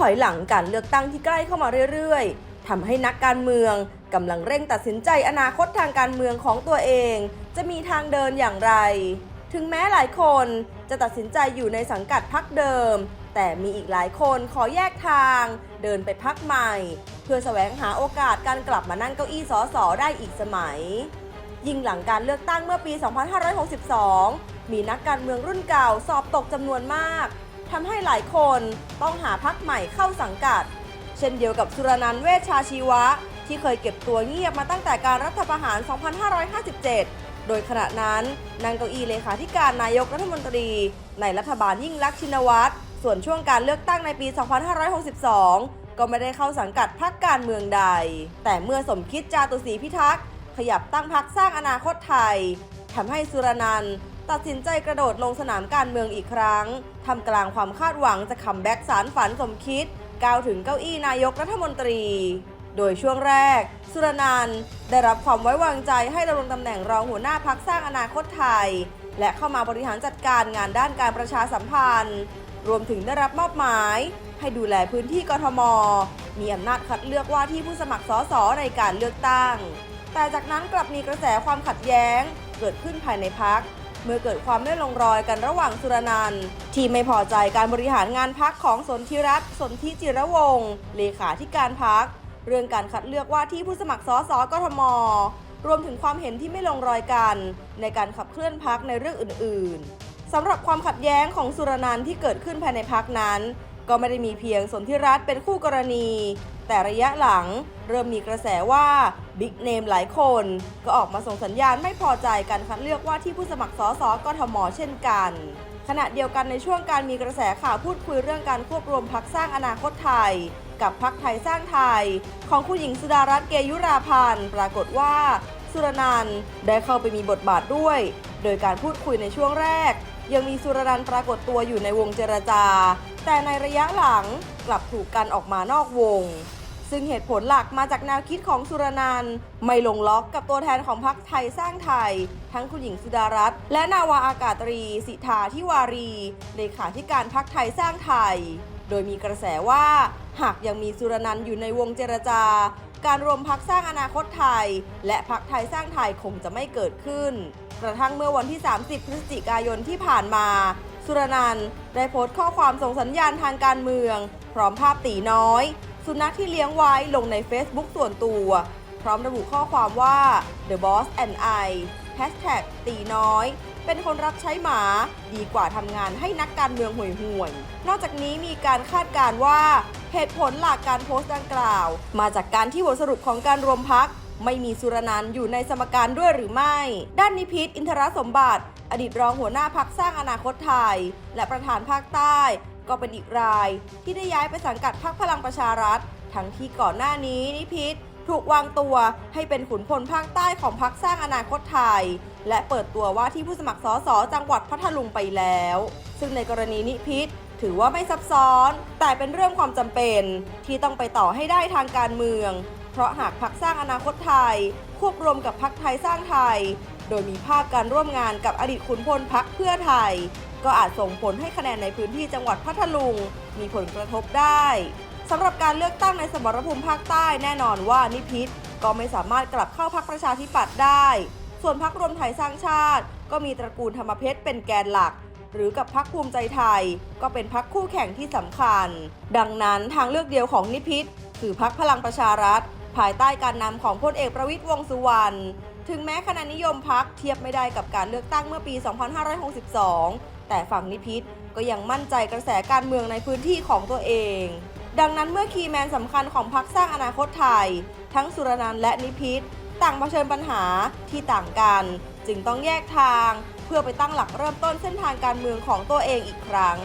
ถอยหลังการเลือกตั้งที่ใกล้เข้ามาเรื่อยๆทำให้นักการเมืองกำลังเร่งตัดสินใจอนาคตทางการเมืองของตัวเอง จะมีทางเดินอย่างไร ถึงแม้หลายคนจะตัดสินใจอยู่ในสังกัดพักเดิม แต่มีอีกหลายคนขอแยกทาง เดินไปพักใหม่ เพื่อแสวงหาโอกาสการกลับมานั่งเก้าอี้สอสอได้อีกสมัย ยิ่งหลังการเลือกตั้งเมื่อปี 2562 มีนักการเมืองรุ่นเก่าสอบตกจำนวนมาก ทำให้หลายคนต้องหาพักใหม่เข้าสังกัด เช่นเดียวกับสุรนันท์เวชชาชีวะ ที่เคยเก็บตัวเงียบมาตั้งแต่การรัฐประหาร 2557 โดยขณะนั้นนางเก้าอี้เลขาธิการนายกรัฐมนตรี ในรัฐบาลยิ่งลักษณ์ชินวัตรส่วนช่วงการเลือกตั้งในปี 2562 ก็ไม่ได้เข้าสังกัดพรรคการเมืองใด แต่เมื่อสมคิดจาตุศรีพิทักษ์ขยับตั้งพรรคสร้างอนาคตไทยทำให้สุรนันท์ ตัดสินใจกระโดดลงสนามการเมืองอีกครั้งทำกลางความคาดหวังจะคัมแบ็กสารฝันสมคิดก้าวถึงเก้าอี้นายกรัฐมนตรี โดยช่วงแรก สุรนันท์ได้รับความไว้วางใจให้ดำรงตำแหน่งรองหัวหน้าพักสร้างอนาคตไทย และเข้ามาบริหารจัดการงานด้านการประชาสัมพันธ์ รวมถึงได้รับมอบหมาย ให้ดูแลพื้นที่กทม มีอำนาจคัดเลือกว่าที่ผู้สมัครสสในการเลือกตั้ง แต่จากนั้นกลับมีกระแสความขัดแย้ง เกิดขึ้นภายในพัก เมื่อเกิดความไม่ลงรอยกันระหว่างสุรนันท์ที่ไม่พอใจการบริหารงานพักของสนธิรัตน์สนธิจิระวงศ์เลขาธิการพัก เรื่องการคัดเลือกว่าที่ผู้สมัครสสกทม รวมถึงความเห็นที่ไม่ลงรอยกัน ในการขับเคลื่อนพักในเรื่องอื่น ๆสำหรับความขัดแย้งของสุรนันท์ที่เกิดขึ้นภายในพักนั้น ก็ไม่ได้มีเพียงสนธิรัตน์เป็นคู่กรณี แต่ระยะหลังเริ่มมีกระแสว่าบิ๊กเนมหลายคน ก็ออกมาส่งสัญญาณไม่พอใจการคัดเลือกว่าที่ผู้สมัครสสกทมเช่นกันขณะเดียวกันในช่วงการมีกระแสข่าวพูดคุยเรื่องการควบรวมพักสร้างอนาคตไทย กับพักไทยสร้างไทย ของคุณหญิงสุดารัตน์เกยุราพันธ์ปรากฏว่า สุรนันท์ได้เข้าไปมีบทบาทด้วย โดยการพูดคุยในช่วงแรก ยังมีสุรนันท์ปรากฏตัวอยู่ในวงเจรจา แต่ในระยะหลังกลับถูกกันออกมานอกวง ซึ่งเหตุผลหลักมาจากแนวคิดของสุรนันท์ไม่ลงล็อกกับตัวแทนของพรรคไทยสร้างไทย ทั้งคุณหญิงสุดารัตน์และนาวาอากาศตรี สิทธาทิวารีเลขาธิการพรรคไทยสร้างไทย โดยมีกระแสว่า หากยังมีสุรนันท์อยู่ในวงเจรจา การรวมพักสร้างอนาคตไทย และพักไทยสร้างไทยคงจะไม่เกิดขึ้นกระทั่งเมื่อวันที่ 30 พฤศจิกายนที่ผ่านมา สุรนันท์ได้โพสต์ข้อความส่งสัญญาณทางการเมือง พร้อมภาพตีน้อย สุนัขที่เลี้ยงไว้ลงใน Facebook ส่วนตัว พร้อมระบุข้อความว่า The Boss and I Hashtag ตีน้อย เป็นคนรับใช้หมาดีกว่าทำงานให้นักการเมืองห่วยห่วยนอกจากนี้มีการคาดการณ์ว่า เหตุผลหลักการโพสต์ดังกล่าว มาจากการที่บทสรุปของการรวมพัก ไม่มีสุรนันท์อยู่ในสมการด้วยหรือไม่ ด้านนิพิษอินทรสมบัติ อดีตรองหัวหน้าพักสร้างอนาคตไทย และประธานภาคใต้ ก็เป็นอีกราย ที่ได้ย้ายไปสังกัดพรรคพลังประชารัฐ ทั้งที่ก่อนหน้านี้นิพิษถูกวางตัวให้เป็นขุนพลภาคใต้ของพรรคสร้างอนาคตไทย และเปิดตัวว่าที่ผู้สมัครสสจังหวัดพัทลุงไปแล้ว ซึ่งในกรณีนิพิษถือว่าไม่ซับซ้อน แต่เป็นเรื่องความจำเป็นที่ต้องไปต่อให้ได้ทางการเมือง เพราะหากพักสร้างอนาคตไทย ควบรวมกับพักไทยสร้างไทย โดยมีภาพการร่วมงานกับอดีตขุนพลพักเพื่อไทย ก็อาจส่งผลให้คะแนนในพื้นที่จังหวัดพัทลุง มีผลกระทบได้สำหรับการเลือกตั้งในสมรภูมิภาคใต้แน่นอนว่านิพิษก็ไม่สามารถกลับเข้าพักประชาธิปัตย์ได้ ส่วนพักรวมไทยสร้างชาติ ก็มีตระกูลธรรมเพชรเป็นแกนหลัก หรือกับพักภูมิใจไทย ก็เป็นพักคู่แข่งที่สำคัญ ดังนั้นทางเลือกเดียวของนิพิษคือพักพลังประชารัฐ ภายใต้การนำของพลเอกประวิตยวงสุวรรณ ถึงแม้คะแนนนิยมพักเทียบไม่ได้กับการเลือกตั้งเมื่อปี 2562 แต่ฝั่งนิพิษก็ยังมั่นใจกระแสการเมืองในพื้นที่ของตัวเอง ดังนั้นเมื่อคีย์แมนสำคัญของพักสร้างอนาคตไทย ทั้งสุรนันท์และนิพิษต่างเผชิญปัญหาที่ต่างกัน จึงต้องแยกทาง เพื่อไปตั้งหลักเริ่มต้นเส้นทางการเมืองของตัวเองอีกครั้ง